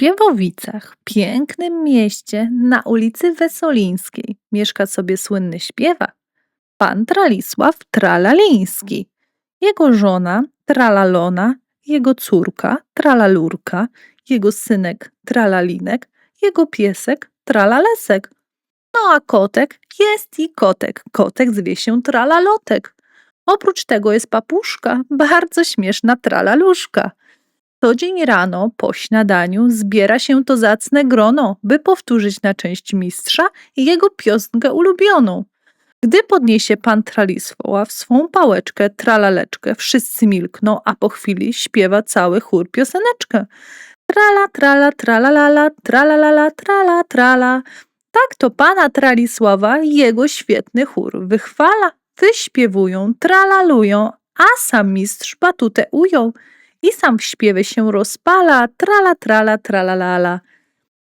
Śpiewowicach, pięknym mieście na ulicy Wesolińskiej, mieszka sobie słynny śpiewak, pan Tralisław Tralaliński. Jego żona Tralalona, jego córka Tralalurka, jego synek Tralalinek, jego piesek Tralalesek. No a kotek jest i kotek. Kotek zwie się Tralalotek. Oprócz tego jest papuszka, bardzo śmieszna Tralaluszka. Co dzień rano po śniadaniu zbiera się to zacne grono, by powtórzyć na część mistrza jego piosenkę ulubioną. Gdy podniesie pan Tralisław swą pałeczkę, tralaleczkę, wszyscy milkną, a po chwili śpiewa cały chór pioseneczkę. Trala, trala, tralalala, tralalala, trala, trala. Tak to pana Tralisława jego świetny chór wychwala. Wyśpiewują, tralalują, a sam mistrz batutę ujął i sam w śpiewie się rozpala, trala, trala, tralalala.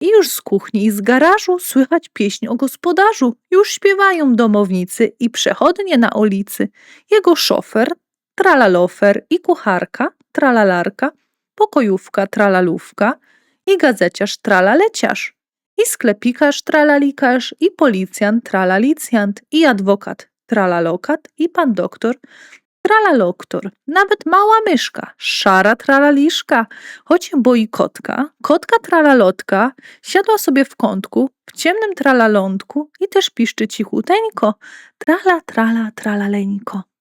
I już z kuchni i z garażu słychać pieśń o gospodarzu. Już śpiewają domownicy i przechodnie na ulicy. Jego szofer, tralalofer i kucharka, tralalarka, pokojówka, tralalówka i gazeciarz, tralaleciarz. I sklepikarz, tralalikarz, i policjant, tralalicjant, i adwokat, tralalokat, i pan doktor, tralaloktor. Nawet mała myszka, szara tralaliszka, choć boi kotka, kotka tralalotka, siadła sobie w kątku, w ciemnym tralalątku i też piszczy cichuteńko, trala, trala, tralaleńko.